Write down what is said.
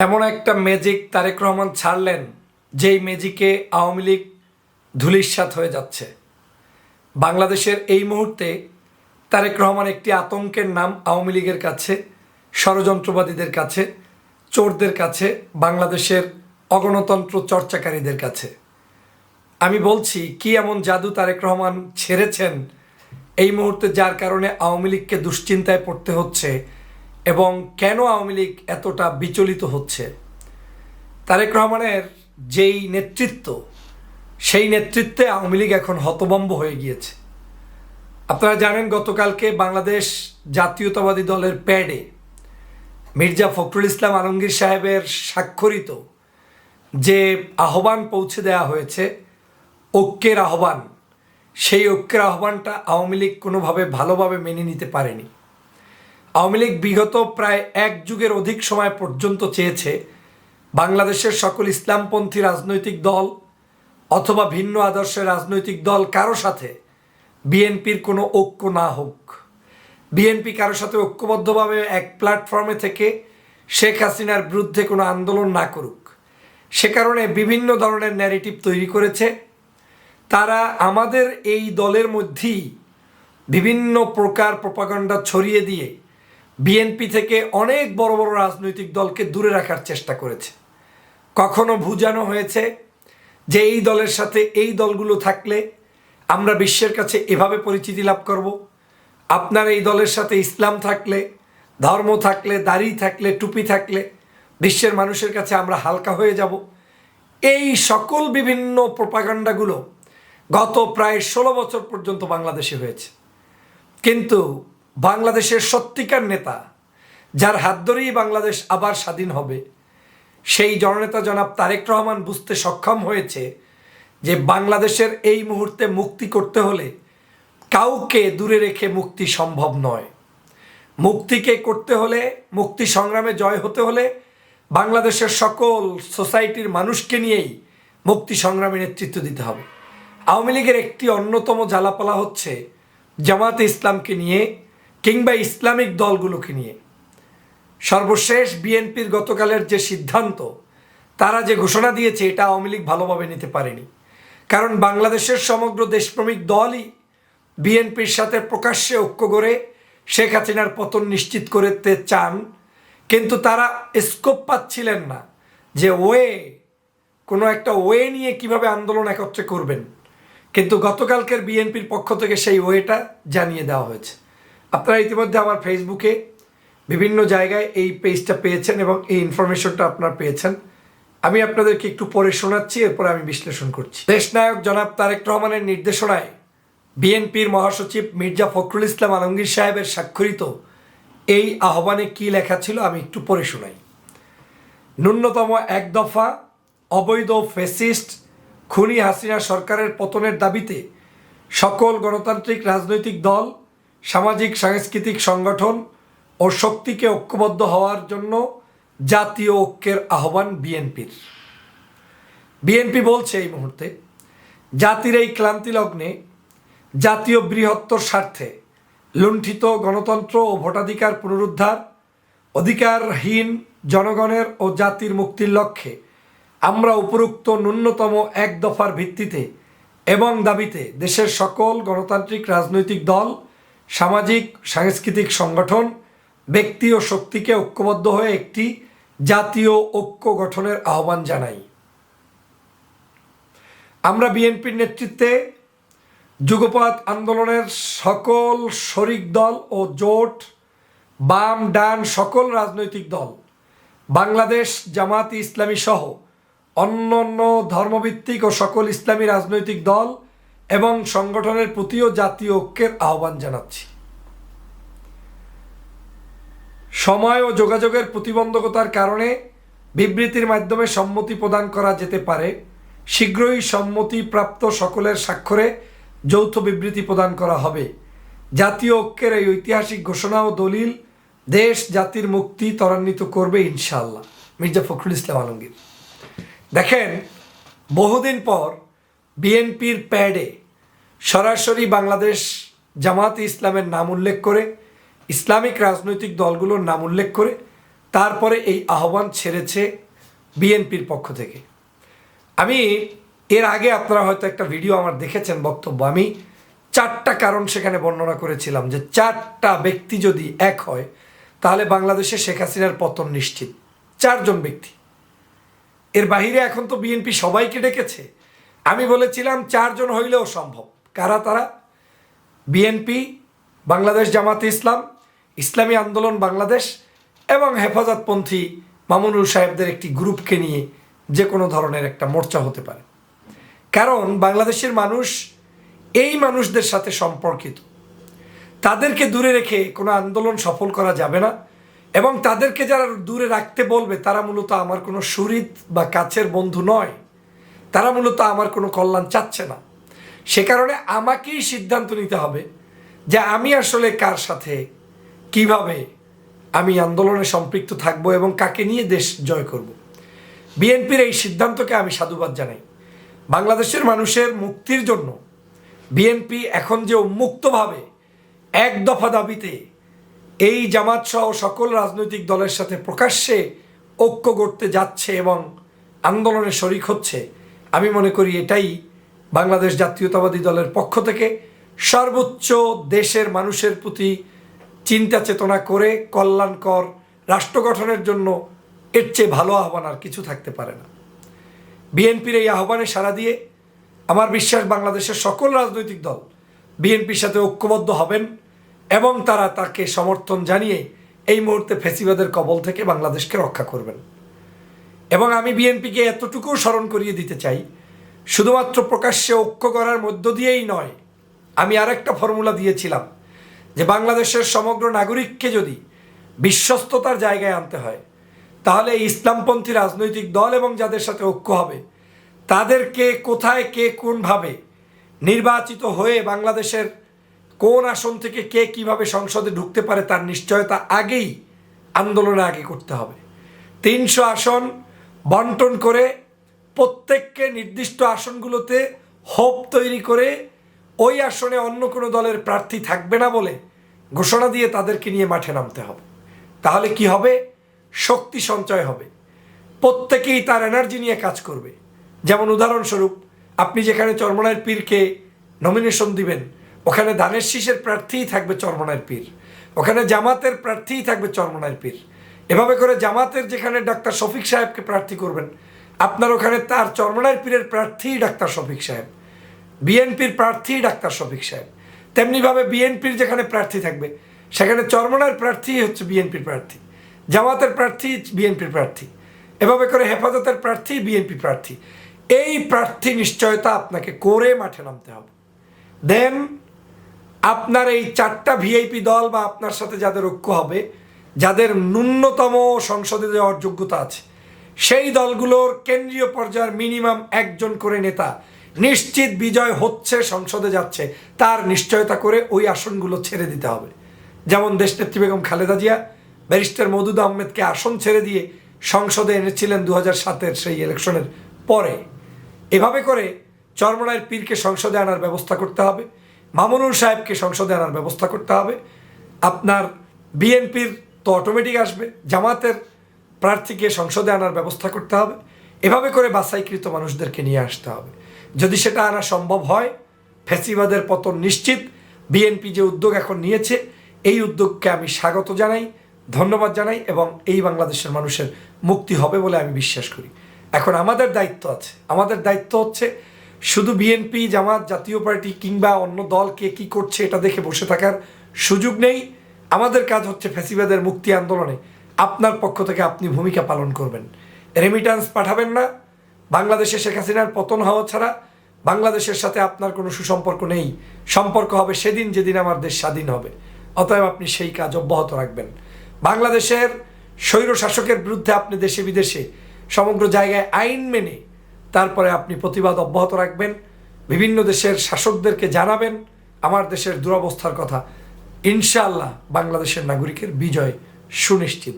এমন একটা ম্যাজিক তারেক রহমান ছাড়লেন, যেই ম্যাজিকে আওয়ামী লীগ ধুলিস্বাত হয়ে যাচ্ছে। বাংলাদেশের এই মুহূর্তে তারেক রহমান একটি আতঙ্কের নাম আওয়ামী লীগের কাছে, ষড়যন্ত্রবাদীদের কাছে, চোরদের কাছে, বাংলাদেশের অগণতন্ত্র চর্চাকারীদের কাছে। আমি বলছি, কি এমন জাদু তারেক রহমান ছেড়েছেন? এই মুহূর্তে যার কারণে আওয়ামী লীগকে দুশ্চিন্তায় পড়তে হচ্ছে এবং কেন আওয়ামী লীগ এতটা বিচলিত হচ্ছে? তারেক রহমানের যেই নেতৃত্ব, সেই নেতৃত্বে আওয়ামী লীগ এখন হতবম্ব হয়ে গিয়েছে। আপনারা জানেন, গতকালকে বাংলাদেশ জাতীয়তাবাদী দলের প্যাডে মির্জা ফখরুল ইসলাম আলমগীর সাহেবের স্বাক্ষরিত যে আহ্বান পৌঁছে দেওয়া হয়েছে, ঐক্যের আহ্বান, সেই ঐক্যের আহ্বানটা আওয়ামী লীগ কোনোভাবে ভালোভাবে মেনে নিতে পারেনি। আওয়ামী লীগ বিগত প্রায় এক যুগের অধিক সময় পর্যন্ত চেয়েছে বাংলাদেশের সকল ইসলামপন্থী রাজনৈতিক দল অথবা ভিন্ন আদর্শের রাজনৈতিক দল কারও সাথে বিএনপির কোনো ঐক্য না হোক। বিএনপি কারও সাথে ঐক্যবদ্ধভাবে এক প্ল্যাটফর্মে থেকে শেখ হাসিনার বিরুদ্ধে কোনো আন্দোলন না করুক। সে কারণে বিভিন্ন ধরনের ন্যারেটিভ তৈরি করেছে। তারা আমাদের এই দলের মধ্যেই বিভিন্ন প্রকার প্রপাগান্ডা ছড়িয়ে দিয়ে বিএনপি থেকে অনেক বড় বড় রাজনৈতিক দলকে দূরে রাখার চেষ্টা করেছে। কখনো ভুজানো হয়েছে যে এই দলের সাথে এই দলগুলো থাকলে আমরা বিশ্বের কাছে এভাবে পরিচিতি লাভ করব। আপনার এই দলের সাথে ইসলাম থাকলে, ধর্ম থাকলে, দাড়ি থাকলে, টুপি থাকলে বিশ্বের মানুষের কাছে আমরা হালকা হয়ে যাব। এই সকল বিভিন্ন প্রপাগান্ডাগুলো গত প্রায় ষোলো বছর পর্যন্ত বাংলাদেশে হয়েছে। কিন্তু বাংলাদেশের সত্যিকার নেতা, যার হাত ধরেই বাংলাদেশ আবার স্বাধীন হবে, সেই জননেতা জনাব তারেক রহমান বুঝতে সক্ষম হয়েছে যে বাংলাদেশের এই মুহূর্তে মুক্তি করতে হলে কাউকে দূরে রেখে মুক্তি সম্ভব নয়। মুক্তিকে করতে হলে, মুক্তি সংগ্রামে জয় হতে হলে বাংলাদেশের সকল সোসাইটির মানুষকে নিয়েই মুক্তি সংগ্রামে নেতৃত্ব দিতে হবে। আওয়ামী লীগের একটি অন্যতম জ্বালাপালা হচ্ছে জামাতে ইসলামকে নিয়ে কিংবা ইসলামিক দলগুলোকে নিয়ে। সর্বশেষ বিএনপির গতকালের যে সিদ্ধান্ত, তারা যে ঘোষণা দিয়েছে, এটা আওয়ামী লীগ ভালোভাবে নিতে পারেনি। কারণ বাংলাদেশের সমগ্র দেশপ্রেমিক দলই বিএনপির সাথে প্রকাশ্যে ঐক্য করে শেখ হাসিনার পতন নিশ্চিত করতে চান। কিন্তু তারা স্কোপ পাচ্ছিলেন না যে ওয়ে, কোনো একটা ওয়ে নিয়ে কীভাবে আন্দোলন একত্রে করবেন। কিন্তু গতকালকের বিএনপির পক্ষ থেকে সেই ওয়েটা জানিয়ে দেওয়া হয়েছে। আপনারা ইতিমধ্যে আমার ফেসবুকে বিভিন্ন জায়গায় এই পেজটা পেয়েছেন এবং এই ইনফরমেশনটা আপনারা পেয়েছেন। আমি আপনাদেরকে একটু পরে শোনাচ্ছি, এরপরে আমি বিশ্লেষণ করছি। দেশনায়ক জনাব তারেক রহমানের নির্দেশনায় বিএনপির মহাসচিব মির্জা ফখরুল ইসলাম আলমগীর সাহেবের স্বাক্ষরিত এই আহ্বানে কি লেখা ছিল আমি একটু পরে শোনাই। ন্যূনতম এক দফা অবৈধ ফেসিস্ট খুনি হাসিনা সরকারের পতনের দাবিতে সকল গণতান্ত্রিক রাজনৈতিক দল সামাজিক, সাংস্কৃতিক সংগঠন ও শক্তিকে ঐক্যবদ্ধ হওয়ার জন্য জাতীয় ঐক্যের আহ্বান বিএনপির। বিএনপি বলছে এই মুহূর্তে, জাতির এই ক্লান্তি লগ্নে জাতীয় বৃহত্তর স্বার্থে লুণ্ঠিত গণতন্ত্র ও ভোটাধিকার পুনরুদ্ধার, অধিকারহীন জনগণের ও জাতির মুক্তির লক্ষ্যে আমরা উপরুক্ত ন্যূনতম এক দফার ভিত্তিতে এবং দাবিতে দেশের সকল গণতান্ত্রিক রাজনৈতিক দল সামাজিক, সাংস্কৃতিক সংগঠন, ব্যক্তি ও শক্তিকে ঐক্যবদ্ধ হয়ে একটি জাতীয় ঐক্য গঠনের আহ্বান জানাই। আমরা বিএনপির নেতৃত্বে যুগপৎ আন্দোলনের সকল শরিক দল ও জোট, বাম, ডান সকল রাজনৈতিক দল, বাংলাদেশ জামাত ইসলামী সহ অন্য অন্য ধর্মভিত্তিক ও সকল ইসলামী রাজনৈতিক দল এবং সংগঠনের প্রতিও জাতীয় ঐক্যের আহ্বান জানাচ্ছি। সময় ও যোগাযোগের প্রতিবন্ধকতার কারণে বিবৃতির মাধ্যমে সম্মতি প্রদান করা যেতে পারে। শীঘ্রই সম্মতি প্রাপ্ত সকলের স্বাক্ষরে যৌথ বিবৃতি প্রদান করা হবে। জাতীয় ঐক্যের এই ঐতিহাসিক ঘোষণা ও দলিল দেশ জাতির মুক্তি ত্বরান্বিত করবে ইনশাআল্লাহ। মির্জা ফখরুল ইসলাম আলমগীর। দেখেন, বহুদিন পর বিএনপির প্যাডে সরাসরি বাংলাদেশ জামাত ইসলামের নাম উল্লেখ করে, ইসলামিক রাজনৈতিক দলগুলোর নাম উল্লেখ করে তারপরে এই আহ্বান ছেড়েছে বিএনপির পক্ষ থেকে। আমি এর আগে আপনারা হয়তো একটা ভিডিও আমার দেখেছেন বক্তব্য, আমি চারটা কারণ সেখানে বর্ণনা করেছিলাম যে চারটা ব্যক্তি যদি এক হয়, তাহলে বাংলাদেশে শেখ হাসিনার পতন নিশ্চিত। চারজন ব্যক্তি। এর বাহিরে এখন তো বিএনপি সবাইকে ডেকেছে। আমি বলেছিলাম চারজন হইলেও সম্ভব। কারা তারা? বিএনপি, বাংলাদেশ জামাতে ইসলাম, ইসলামী আন্দোলন বাংলাদেশ এবং হেফাজতপন্থী মামুনুল সাহেবদের একটি গ্রুপকে নিয়ে যে কোনো ধরনের একটা মোর্চা হতে পারে। কারণ বাংলাদেশের মানুষ এই মানুষদের সাথে সম্পর্কিত। তাদেরকে দূরে রেখে কোনো আন্দোলন সফল করা যাবে না এবং তাদেরকে যারা দূরে রাখতে বলবে, তারা মূলত আমার কোনো সুরিত বা কাছের বন্ধু নয়। তারা মূলত আমার কোনো কল্যাণ চাচ্ছে না। সে কারণে আমাকেই সিদ্ধান্ত নিতে হবে যে আমি আসলে কার সাথে, কীভাবে আমি আন্দোলনে সম্পৃক্ত থাকব এবং কাকে নিয়ে দেশ জয় করব। বিএনপির এই সিদ্ধান্তকে আমি সাধুবাদ জানাই। বাংলাদেশের মানুষের মুক্তির জন্য বিএনপি এখন যে উন্মুক্তভাবে এক দফা দাবিতে এই জামাত সহ সকল রাজনৈতিক দলের সাথে প্রকাশ্যে ঐক্য গড়তে যাচ্ছে এবং আন্দোলনে শরিক হচ্ছে আমি মনে করি এটাই বাংলাদেশ জাতীয়তাবাদী দলের পক্ষ থেকে সর্বোচ্চ দেশের মানুষের প্রতি চিন্তা চেতনা করে কল্যাণকর রাষ্ট্র গঠনের জন্য এর চেয়ে ভালো আহ্বান আর কিছু থাকতে পারে না। বিএনপির এই আহ্বানে সাড়া দিয়ে আমার বিশ্বাস বাংলাদেশের সকল রাজনৈতিক দল বিএনপির সাথে ঐক্যবদ্ধ হবেন এবং তারা তাকে সমর্থন জানিয়ে এই মুহূর্তে ফেসিবাদের কবল থেকে বাংলাদেশকে রক্ষা করবেন। এবং আমি বিএনপিকে এতটুকুও স্মরণ করিয়ে দিতে চাই, শুধুমাত্র প্রকাশ্যে ঐক্য করার মধ্য দিয়েই নয়, আমি আরেকটা ফর্মুলা দিয়েছিলাম যে বাংলাদেশের সমগ্র নাগরিককে যদি বিশ্বস্ততার জায়গায় আনতে হয়, তাহলে ইসলামপন্থী রাজনৈতিক দল এবং যাদের সাথে ঐক্য হবে, তাদেরকে কোথায় কে কোনভাবে নির্বাচিত হয়ে বাংলাদেশের কোন আসন থেকে কে কীভাবে সংসদে ঢুকতে পারে তার নিশ্চয়তা আগেই আন্দোলনে আগে করতে হবে। তিনশো আসন বন্টন করে প্রত্যেককে নির্দিষ্ট আসনগুলোতে হোপ তৈরি করে ওই আসনে অন্য কোনো দলের প্রার্থী থাকবে না বলে ঘোষণা দিয়ে তাদেরকে নিয়ে মাঠে নামতে হবে। তাহলে কি হবে? শক্তি সঞ্চয় হবে। প্রত্যেকেই তার এনার্জি নিয়ে কাজ করবে। যেমন উদাহরণস্বরূপ, আপনি যেখানে চরমনায়ের পীরকে নমিনেশন দিবেন, ওখানে ধানের শীষের প্রার্থীই থাকবে চরমনায়ের পীর। ওখানে জামাতের প্রার্থীই থাকবে চরমনায়ের পীর। এভাবে করে জামাতের যেখানে ডাক্তার শফিক সাহেবকে প্রার্থী করবেন, আপনার ওখানে তার চরমনায়ের পীরের প্রার্থী ডাক্তার শফিক সাহেব, বিএনপির প্রার্থী ডাক্তার শফিক সাহেব। তেমনিভাবে বিএনপির যেখানে প্রার্থী থাকবে, সেখানে চরমনার প্রার্থী হচ্ছে বিএনপির প্রার্থী, জামাতের প্রার্থী বিএনপির প্রার্থী, এভাবে করে হেফাজতের প্রার্থী বিএনপি প্রার্থী। এই প্রার্থী নিশ্চয়তা আপনাকে করে মাঠে নামতে হবে। দেন, আপনার এই চারটা ভিআইপি দল বা আপনার সাথে যাদের ঐক্য হবে যাদের ন্যূনতম সংসদে যাওয়ার যোগ্যতা আছে। সেই দলগুলোর কেন্দ্রীয় পর্যায়ের মিনিমাম একজন করে নেতা নিশ্চিত বিজয় হচ্ছে, সংসদে যাচ্ছে। তার নিশ্চয়তা করে ওই আসনগুলো ছেড়ে দিতে হবে। যেমন দেশনেত্রী বেগম খালেদা জিয়া, ব্যারিস্টার মদুদ আহমেদকে আসন ছেড়ে দিয়ে সংসদে এনেছিলেন দু হাজার সাতের সেই ইলেকশনের পরে। এভাবে করে চরমনায়ের পীরকে সংসদে আনার ব্যবস্থা করতে হবে। মামুনুল সাহেবকে সংসদে আনার ব্যবস্থা করতে হবে। আপনার বিএনপির তো অটোমেটিক আসবে। জামাতের প্রার্থীকে সংসদে আনার ব্যবস্থা করতে হবে। এভাবে করে বাছাইকৃত মানুষদেরকে নিয়ে আসতে হবে। যদি সেটা আনা সম্ভব হয় ফ্যাসিবাদের পতন নিশ্চিত। বিএনপি যে উদ্যোগ এখন নিয়েছে, এই উদ্যোগকে আমি স্বাগত জানাই, ধন্যবাদ জানাই এবং এই বাংলাদেশের মানুষের মুক্তি হবে বলে আমি বিশ্বাস করি। এখন আমাদের দায়িত্ব আছে। আমাদের দায়িত্ব হচ্ছে শুধু বিএনপি জামাত, জাতীয় পার্টি কিংবা অন্য দল কে কী করছে এটা দেখে বসে থাকার সুযোগ নেই। আমাদের কাজ হচ্ছে ফ্যাসিবাদের মুক্তি আন্দোলনে আপনার পক্ষ থেকে আপনি ভূমিকা পালন করবেন। রেমিটান্স পাঠাবেন না। বাংলাদেশে শেখ হাসিনার পতন হওয়া ছাড়া বাংলাদেশের সাথে আপনার কোনো সুসম্পর্ক নেই। সম্পর্ক হবে সেদিন যেদিন আমার দেশ স্বাধীন হবে। অতএব আপনি সেই কাজ অব্যাহত রাখবেন। বাংলাদেশের স্বৈর শাসকের বিরুদ্ধে আপনি দেশে বিদেশে সমগ্র জায়গায় আইন মেনে তারপরে আপনি প্রতিবাদ অব্যাহত রাখবেন। বিভিন্ন দেশের শাসকদেরকে জানাবেন। আমার দেশের দুরবস্থার কথা ইনশাআল্লাহ বাংলাদেশের নাগরিকের বিজয় সুনিশ্চিত।